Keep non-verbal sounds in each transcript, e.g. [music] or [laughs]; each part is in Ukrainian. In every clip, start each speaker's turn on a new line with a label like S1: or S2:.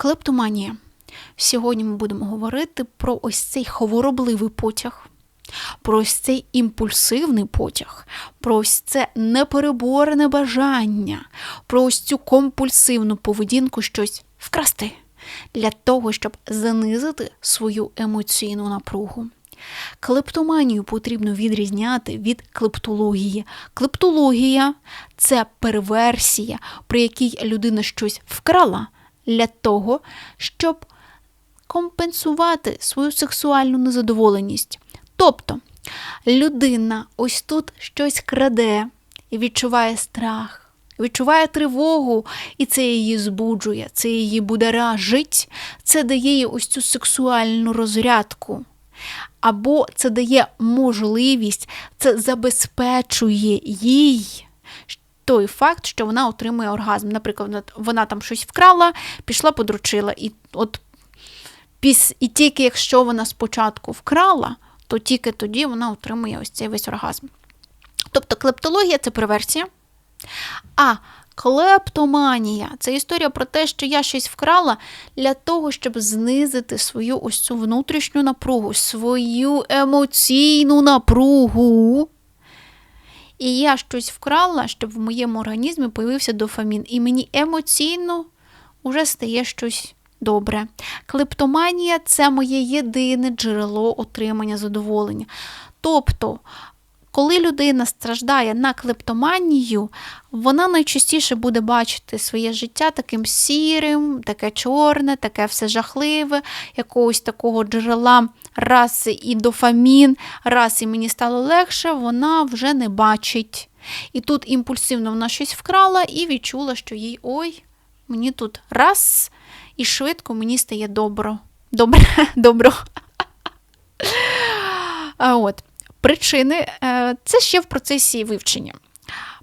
S1: Клептоманія. Сьогодні ми будемо говорити про ось цей хворобливий потяг, про ось цей імпульсивний потяг, про ось це непереборене бажання, про ось цю компульсивну поведінку щось вкрасти для того, щоб занизити свою емоційну напругу. Клептоманію потрібно відрізняти від клептології. Клептологія це перверсія, при якій людина щось вкрала для того, щоб компенсувати свою сексуальну незадоволеність. Тобто людина ось тут щось краде і відчуває страх, відчуває тривогу, і це її збуджує, це її будоражить, це дає їй ось цю сексуальну розрядку. Або це дає можливість, це забезпечує їй той факт, що вона отримує оргазм. Наприклад, вона там щось вкрала, пішла, подручила. І от піс, і тільки якщо вона спочатку вкрала, то тільки тоді вона отримує ось цей весь оргазм. Тобто клептологія це перверсія. А клептоманія це історія про те, що я щось вкрала для того, щоб знизити свою ось цю внутрішню напругу, свою емоційну напругу. І я щось вкрала, щоб в моєму організмі появився дофамін. І мені емоційно вже стає щось добре. Клептоманія це моє єдине джерело отримання задоволення. Тобто, коли людина страждає на клептоманію, вона найчастіше буде бачити своє життя таким сірим, таке чорне, таке все жахливе, якогось такого джерела раз і дофамін, раз і мені стало легше, вона вже не бачить. І тут імпульсивно вона щось вкрала і відчула, що їй ой, мені тут раз, і швидко мені стає добро. Добре, [laughs] добро. От. Причини е, це ще в процесі вивчення.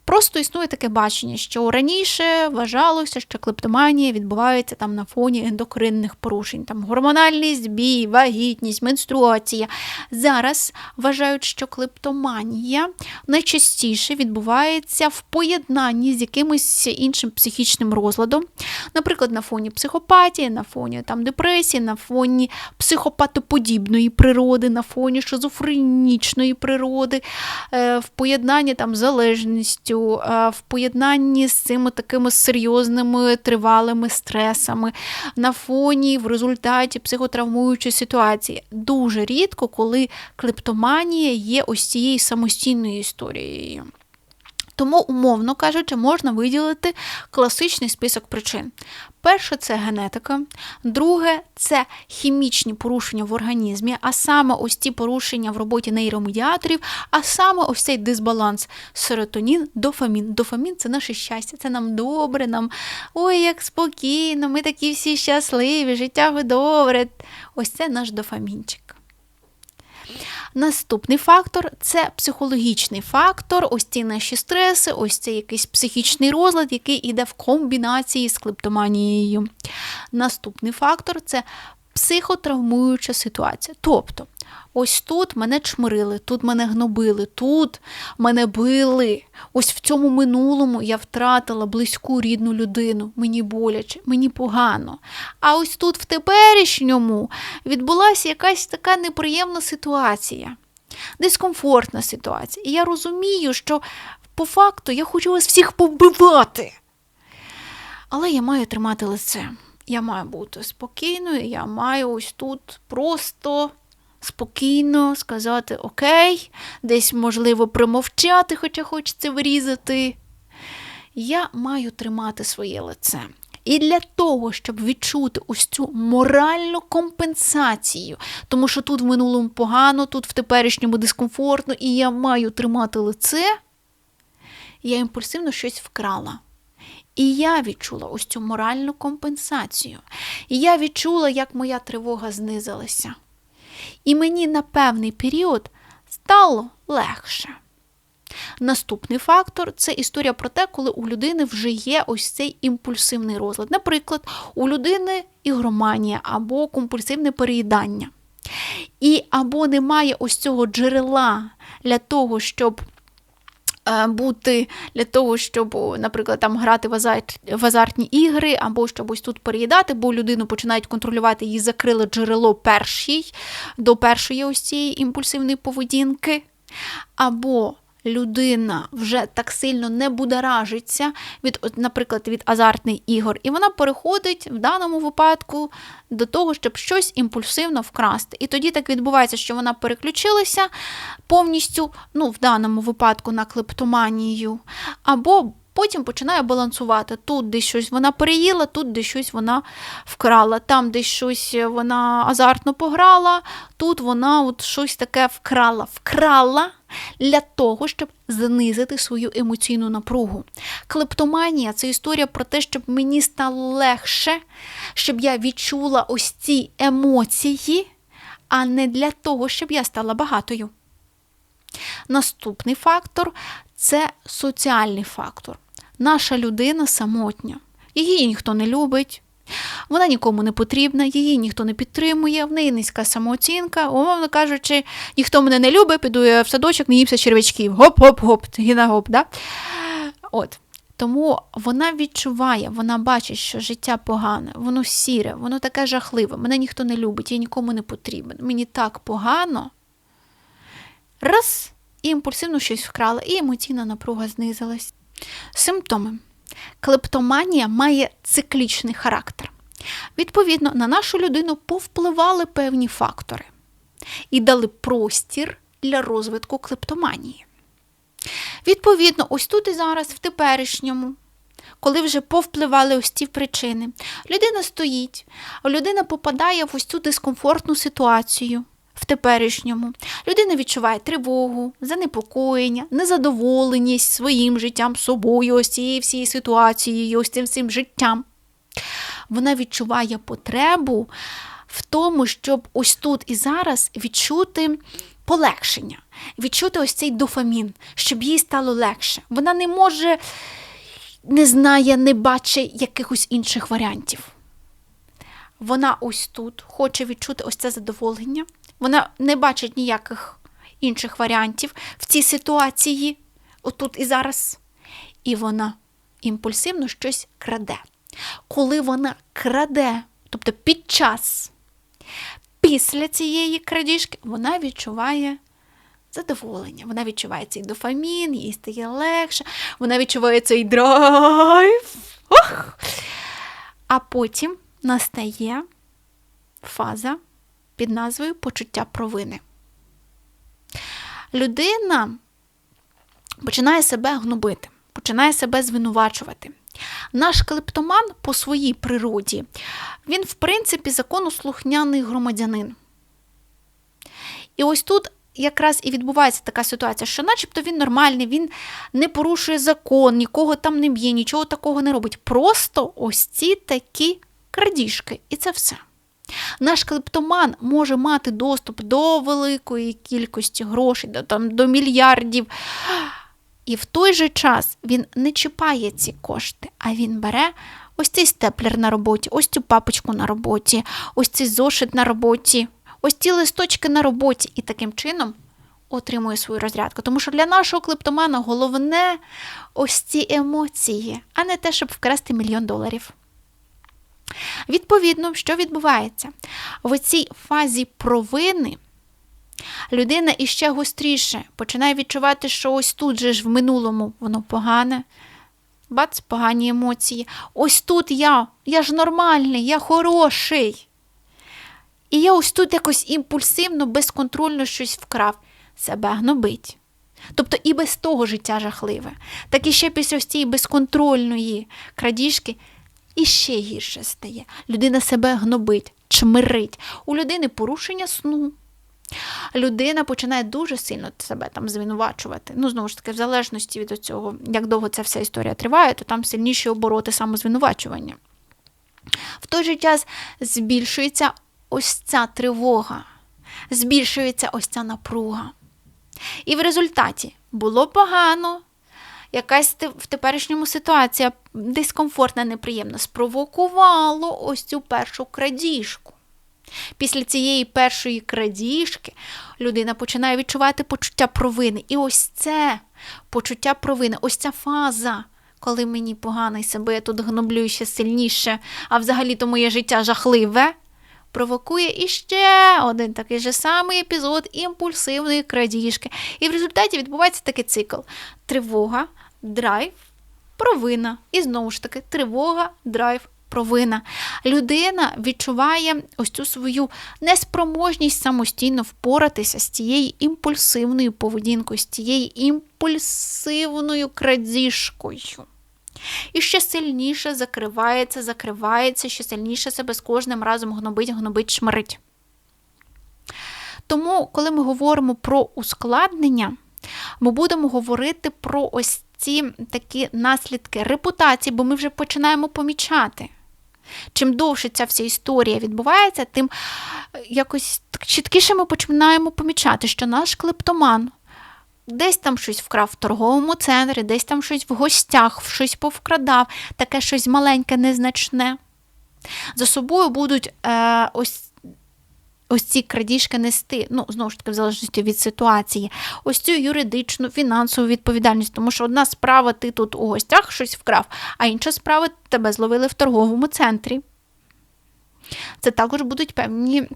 S1: Просто існує таке бачення, що раніше вважалося, що клептоманія відбувається там на фоні ендокринних порушень, там гормональний збій, вагітність, менструація. Зараз вважають, що клептоманія найчастіше відбувається в поєднанні з якимось іншим психічним розладом, наприклад, на фоні психопатії, на фоні там депресії, на фоні психопатоподібної природи, на фоні шизофренічної природи, е, в поєднанні там залежністю в поєднанні з цими такими серйозними тривалими стресами, на фоні в результаті психотравмуючої ситуації. Дуже рідко, коли клептоманія є ось цією самостійною історією. Тому, умовно кажучи, можна виділити класичний список причин. Перше це генетика, друге це хімічні порушення в організмі, а саме ось ті порушення в роботі нейромедіаторів, а саме ось цей дисбаланс серотонін, дофамін. Дофамін це наше щастя, це нам добре, нам ой, як спокійно, ми такі всі щасливі, життя ви добре. Ось це наш дофамінчик. Наступний фактор це психологічний фактор, ось ці наші стреси, ось це якийсь психічний розлад, який іде в комбінації з клептоманією. Наступний фактор це психотравмуюча ситуація. Тобто, ось тут мене чмирили, тут мене гнобили, тут мене били. Ось в цьому минулому я втратила близьку рідну людину. Мені боляче, мені погано. А ось тут, в теперішньому, відбулася якась така неприємна ситуація, дискомфортна ситуація. І я розумію, що по факту я хочу вас всіх повбивати. Але я маю тримати лице. Я маю бути спокійною, я маю ось тут просто спокійно сказати Окей, десь, можливо, промовчати, хоча хочеться вирізати. Я маю тримати своє лице. І для того, щоб відчути ось цю моральну компенсацію, тому що тут в минулому погано, тут в теперішньому дискомфортно, і я маю тримати лице, я імпульсивно щось вкрала. І я відчула ось цю моральну компенсацію. І я відчула, як моя тривога знизилася. І мені на певний період стало легше. Наступний фактор це історія про те, коли у людини вже є ось цей імпульсивний розлад. Наприклад, у людини ігроманія або компульсивне переїдання. І або немає ось цього джерела для того, щоб бути для того, щоб, наприклад, там грати в, азарт, в азартні ігри, або щоб тут переїдати, бо людину починають контролювати, її закрили джерело першій, до першої ось цієї імпульсивної поведінки. Або людина вже так сильно не будоражиться від, наприклад, від азартних ігор, і вона переходить в даному випадку до того, щоб щось імпульсивно вкрасти. І тоді так відбувається, що вона переключилася повністю, ну, в даному випадку на клептоманію, або Потім починає балансувати. Тут десь щось вона переїла, тут десь щось вона вкрала, там десь щось вона азартно пограла, тут вона от щось таке вкрала. Вкрала для того, щоб знизити свою емоційну напругу. Клептоманія це історія про те, щоб мені стало легше, щоб я відчула ось ці емоції, а не для того, щоб я стала багатою. Наступний фактор це соціальний фактор наша людина самотня. Її ніхто не любить, вона нікому не потрібна, її ніхто не підтримує, в неї низька самооцінка, умовно кажучи, ніхто мене не любить, піду я в садочок, не їмся червячків. Гоп-гоп-гоп, гіна-гоп. Да? От. Тому вона відчуває, вона бачить, що життя погане, воно сіре, воно таке жахливе, мене ніхто не любить, я нікому не потрібен. Мені так погано. Раз, і імпульсивно щось вкрала, і емоційна напруга знизилась. Симптоми. Клептоманія має циклічний характер. Відповідно, на нашу людину повпливали певні фактори і дали простір для розвитку клептоманії. Відповідно, ось тут і зараз, в теперішньому, коли вже повпливали ось ці причини, людина стоїть, людина попадає в ось цю дискомфортну ситуацію в теперішньому. Людина відчуває тривогу, занепокоєння, незадоволеність своїм життям, собою, ось цією всією ситуацією, ось цим всім життям. Вона відчуває потребу в тому, щоб ось тут і зараз відчути полегшення, відчути ось цей дофамін, щоб їй стало легше. Вона не може, не знає, не бачить якихось інших варіантів. Вона ось тут хоче відчути ось це задоволення, вона не бачить ніяких інших варіантів в цій ситуації, отут і зараз. І вона імпульсивно щось краде. Коли вона краде, тобто під час, після цієї крадіжки, вона відчуває задоволення, вона відчуває цей дофамін, їй стає легше, вона відчуває цей драйв. Ох! А потім настає фаза під назвою Почуття провини. Людина починає себе гнобити, починає себе звинувачувати. Наш клептоман по своїй природі, він, в принципі, законослухняний громадянин. І ось тут якраз і відбувається така ситуація, що начебто він нормальний, він не порушує закон, нікого там не б'є, нічого такого не робить. Просто ось ці такі крадіжки. І це все. Наш клептоман може мати доступ до великої кількості грошей, до, там, до мільярдів. І в той же час він не чіпає ці кошти, а він бере ось цей степлер на роботі, ось цю папочку на роботі, ось цей зошит на роботі, ось ці листочки на роботі. І таким чином отримує свою розрядку. Тому що для нашого клептомана головне ось ці емоції, а не те, щоб вкрасти мільйон доларів. Відповідно, що відбувається? В цій фазі провини людина іще гостріше починає відчувати, що ось тут же ж в минулому воно погане. Бац, погані емоції. Ось тут я, я ж нормальний, я хороший. І я ось тут якось імпульсивно, безконтрольно щось вкрав. Себе гнобить. Тобто і без того життя жахливе, так і ще після цієї безконтрольної крадіжки і ще гірше стає. Людина себе гнобить, чмирить. У людини порушення сну. Людина починає дуже сильно себе там звинувачувати. Ну, знову ж таки, в залежності від цього, як довго ця вся історія триває, то там сильніші обороти самозвинувачування. В той же час збільшується ось ця тривога, збільшується ось ця напруга. І в результаті було погано, якась в теперішньому ситуація дискомфортна, неприємна, спровокувало ось цю першу крадіжку. Після цієї першої крадіжки людина починає відчувати почуття провини. І ось це почуття провини, ось ця фаза, коли мені погано і себе я тут гноблюю ще сильніше, а взагалі-то моє життя жахливе, провокує іще один такий же самий епізод імпульсивної крадіжки. І в результаті відбувається такий цикл: тривога, драйв, провина. І знову ж таки, тривога, драйв, провина. Людина відчуває ось цю свою неспроможність самостійно впоратися з цією імпульсивною поведінкою, з цією імпульсивною крадіжкою. І ще сильніше закривається, закривається, ще сильніше себе з кожним разом гнобить, гнобить, шмарить. Тому, коли ми говоримо про ускладнення, ми будемо говорити про ось ці такі наслідки репутації, бо ми вже починаємо помічати. Чим довше ця вся історія відбувається, тим е, якось чіткіше ми починаємо помічати, що наш клептоман десь там щось вкрав в торговому центрі, десь там щось в гостях, щось повкрадав, таке щось маленьке, незначне. За собою будуть е, ось ось ці крадіжки нести, ну, знову ж таки, в залежності від ситуації, ось цю юридичну, фінансову відповідальність, тому що одна справа ти тут у гостях щось вкрав, а інша справа тебе зловили в торговому центрі. Це також будуть певні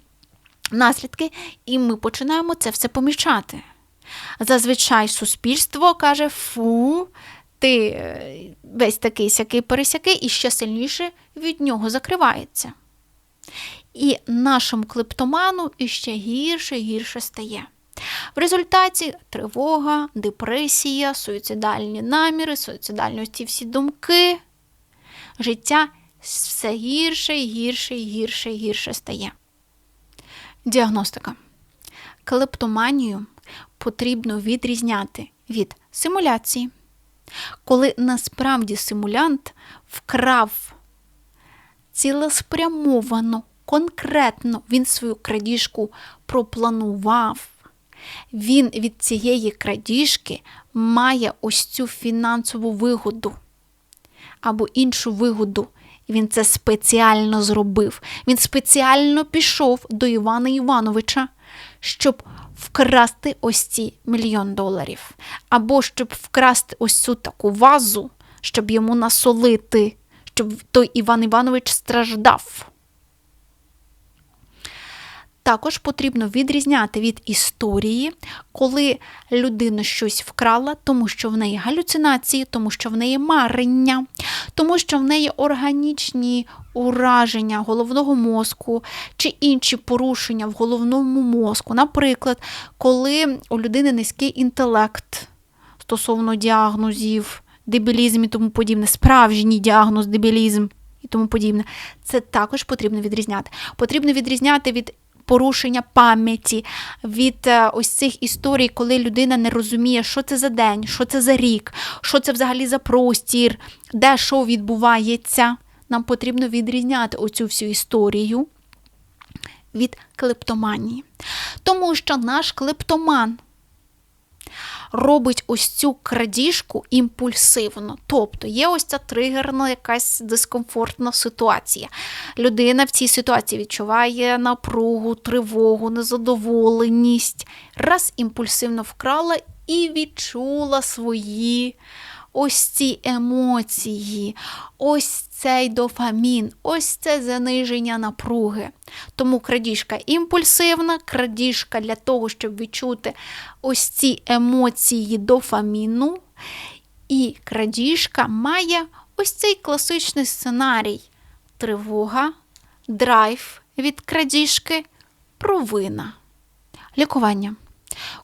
S1: наслідки, і ми починаємо це все помічати. Зазвичай суспільство каже, фу, ти е, весь такий сякий пересякий, і ще сильніше від нього закривається. І нашому клептоману іще гірше і гірше стає. В результаті тривога, депресія, суїцидальні наміри, суїцидальні ці всі думки, життя все гірше і гірше і гірше і гірше стає. Діагностика. Клептоманію потрібно відрізняти від симуляції. Коли насправді симулянт вкрав цілеспрямовано конкретно він свою крадіжку пропланував. Він від цієї крадіжки має ось цю фінансову вигоду або іншу вигоду. Він це спеціально зробив. Він спеціально пішов до Івана Івановича, щоб вкрасти ось ці мільйон доларів. Або щоб вкрасти ось цю таку вазу, щоб йому насолити, щоб той Іван Іванович страждав. Також потрібно відрізняти від історії, коли людина щось вкрала, тому що в неї галюцинації, тому що в неї марення, тому що в неї органічні ураження головного мозку чи інші порушення в головному мозку. Наприклад, коли у людини низький інтелект стосовно діагнозів, дебілізм і тому подібне, справжній діагноз, дебілізм. І тому подібне, це також потрібно відрізняти. Потрібно відрізняти від порушення пам'яті, від е, ось цих історій, коли людина не розуміє, що це за день, що це за рік, що це взагалі за простір, де що відбувається. Нам потрібно відрізняти оцю всю історію від клептоманії. Тому що наш клептоман робить ось цю крадіжку імпульсивно. Тобто є ось ця тригерна якась дискомфортна ситуація. Людина в цій ситуації відчуває напругу, тривогу, незадоволеність. Раз імпульсивно вкрала і відчула свої ось ці емоції, ось цей дофамін, ось це заниження напруги. Тому крадіжка імпульсивна, крадіжка для того, щоб відчути ось ці емоції дофаміну. І крадіжка має ось цей класичний сценарій: тривога, драйв від крадіжки, провина. Лікування.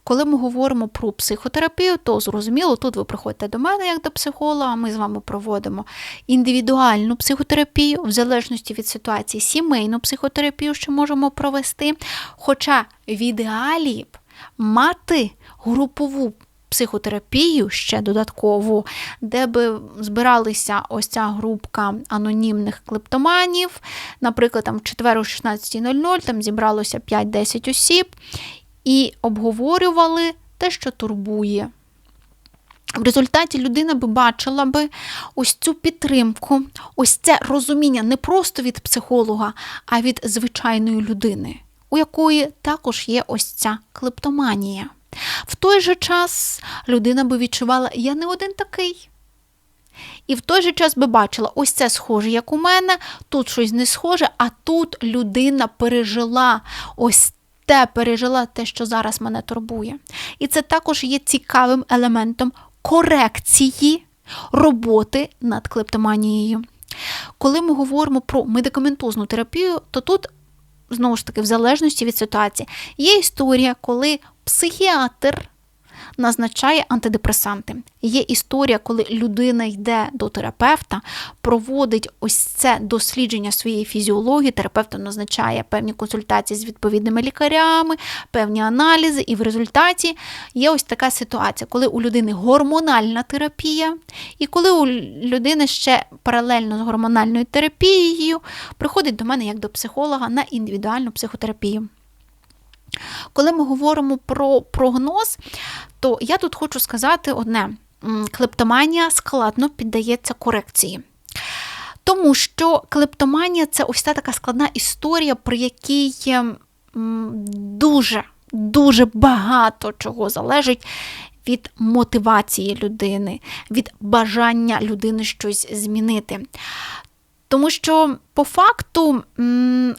S1: Коли ми говоримо про психотерапію, то зрозуміло, тут ви приходите до мене як до психолога, ми з вами проводимо індивідуальну психотерапію, в залежності від ситуації, сімейну психотерапію, що можемо провести. Хоча в ідеалі б мати групову психотерапію ще додаткову, де би збиралися ось ця групка анонімних клептоманів, наприклад, там в 4 о 16.00 там зібралося 5-10 осіб, і обговорювали те, що турбує. В результаті людина би бачила би ось цю підтримку, ось це розуміння не просто від психолога, а від звичайної людини, у якої також є ось ця клептоманія. В той же час людина би відчувала, я не один такий. І в той же час би бачила, ось це схоже, як у мене, тут щось не схоже, а тут людина пережила ось те пережила те, що зараз мене турбує. І це також є цікавим елементом корекції роботи над клептоманією. Коли ми говоримо про медикаментозну терапію, то тут, знову ж таки, в залежності від ситуації, є історія, коли психіатр назначає антидепресанти. Є історія, коли людина йде до терапевта, проводить ось це дослідження своєї фізіології. Терапевт назначає певні консультації з відповідними лікарями, певні аналізи, і в результаті є ось така ситуація, коли у людини гормональна терапія, і коли у людини ще паралельно з гормональною терапією приходить до мене як до психолога на індивідуальну психотерапію. Коли ми говоримо про прогноз, то я тут хочу сказати одне: клептоманія складно піддається корекції. Тому що клептоманія це ось та така складна історія, при якій дуже, дуже багато чого залежить від мотивації людини, від бажання людини щось змінити. Тому що по факту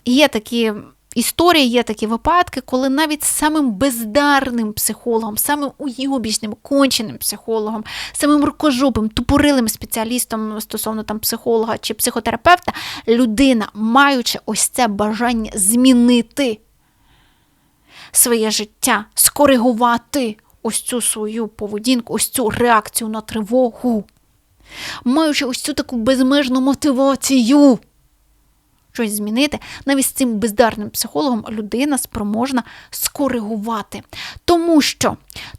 S1: є такі історії є такі випадки, коли навіть самим бездарним психологом, самим уйобічним, конченим психологом, самим рукожопим, тупорилим спеціалістом стосовно там психолога чи психотерапевта, людина, маючи ось це бажання змінити своє життя, скоригувати ось цю свою поведінку, ось цю реакцію на тривогу, маючи ось цю таку безмежну мотивацію щось змінити, навіть з цим бездарним психологом людина спроможна скоригувати. Тому що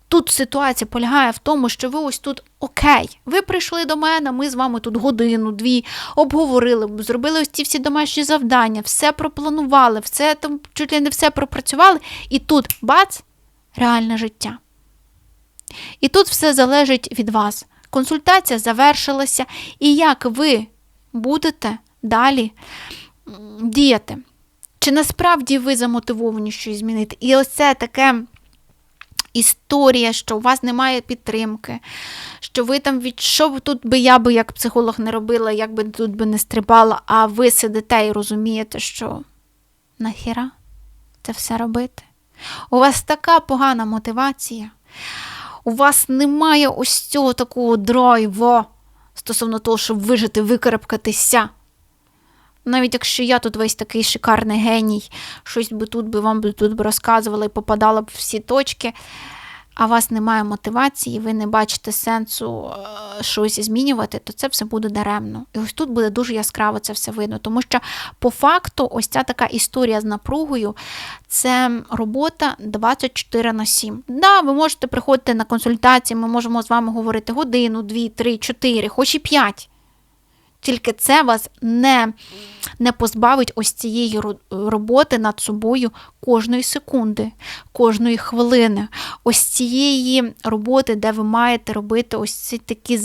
S1: тут ситуація полягає в тому, що ви ось тут окей, ви прийшли до мене, ми з вами тут годину, дві обговорили, зробили ось ці всі домашні завдання, все пропланували, все там чуть ли не все пропрацювали, і тут бац, реальне життя. І тут все залежить від вас. Консультація завершилася, і як ви будете далі діяти. Чи насправді ви замотивовані щось змінити? І оце таке історія, що у вас немає підтримки, що ви там від що тут би я би як психолог не робила, як би тут би не стрибала, а ви сидите і розумієте, що нахіра це все робити? У вас така погана мотивація, у вас немає ось цього такого драйву стосовно того, щоб вижити, викарабкатися. Навіть якщо я тут весь такий шикарний геній, щось би тут би вам би тут би розказувала і попадала б в всі точки, а у вас немає мотивації, ви не бачите сенсу е, щось змінювати, то це все буде даремно. І ось тут буде дуже яскраво це все видно. Тому що по факту, ось ця така історія з напругою це робота 24 на 7. Да, ви можете приходити на консультації, ми можемо з вами говорити годину, дві, три, чотири, хоч і п'ять. Тільки це вас не не позбавить ось цієї роботи над собою кожної секунди, кожної хвилини, ось цієї роботи, де ви маєте робити ось ці такі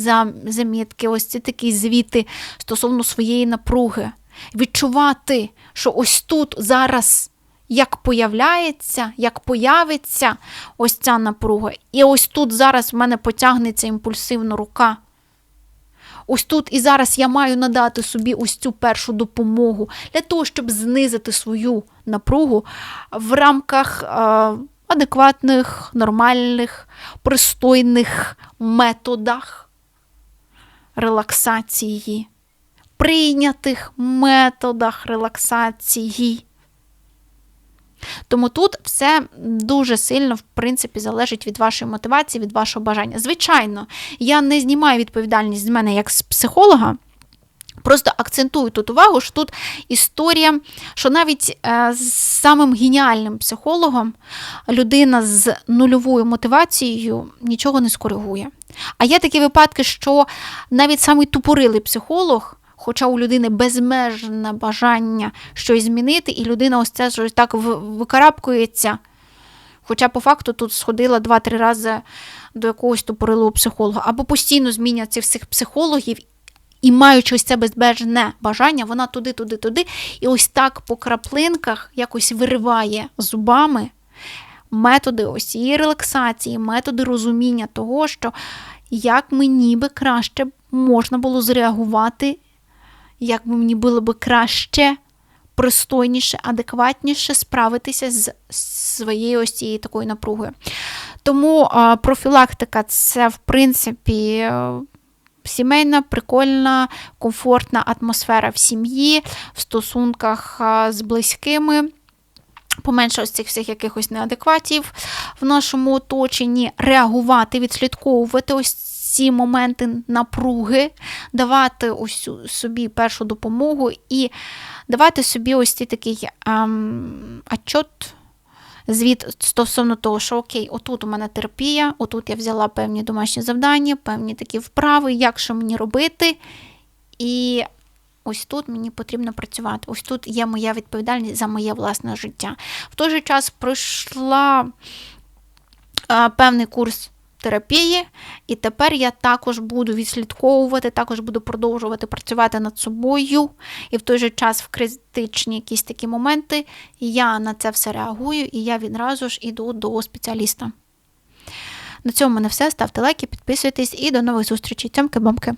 S1: замітки, ось ці такі звіти стосовно своєї напруги. Відчувати, що ось тут зараз. Як появляється, як появиться ось ця напруга, і ось тут зараз в мене потягнеться імпульсивна рука. Ось тут і зараз я маю надати собі ось цю першу допомогу для того, щоб знизити свою напругу в рамках адекватних, нормальних, пристойних методах релаксації, прийнятих методах релаксації. Тому тут все дуже сильно, в принципі, залежить від вашої мотивації, від вашого бажання. Звичайно, я не знімаю відповідальність з мене як з психолога. Просто акцентую тут увагу, що тут історія, що навіть е, з самим геніальним психологом людина з нульовою мотивацією нічого не скоригує. А є такі випадки, що навіть самий тупорилий психолог Хоча у людини безмежне бажання щось змінити, і людина ось це щось так викарабкується Хоча по факту тут сходила 2-3 рази до якогось тупорилого психолога, або постійно змінять цих всіх психологів. І маючи ось це безбежне бажання, вона туди, туди, туди, і ось так по краплинках якось вириває зубами методи ось цієї релаксації, методи розуміння того, що як мені би краще можна було зреагувати, як би мені було би краще, пристойніше, адекватніше справитися з своєю ось цією такою напругою. Тому профілактика це, в принципі, е, сімейна, прикольна, комфортна атмосфера в сім'ї, в стосунках з близькими. Поменше ось цих всіх якихось неадекватів в нашому оточенні, реагувати, відслідковувати ось ці моменти напруги, давати ось собі першу допомогу і давати собі ось цей такий ем, отчот, звіт стосовно того, що окей, отут у мене терапія, отут я взяла певні домашні завдання, певні такі вправи, як що мені робити. І ось тут мені потрібно працювати. Ось тут є моя відповідальність за моє власне життя. В той же час пройшла певний курс терапії, і тепер я також буду відслідковувати, також буду продовжувати працювати над собою. І в той же час в критичні якісь такі моменти я на це все реагую, і я відразу ж іду до спеціаліста. На цьому в мене все. Ставте лайки, підписуйтесь і до нових зустрічей. Цьомки-бомки.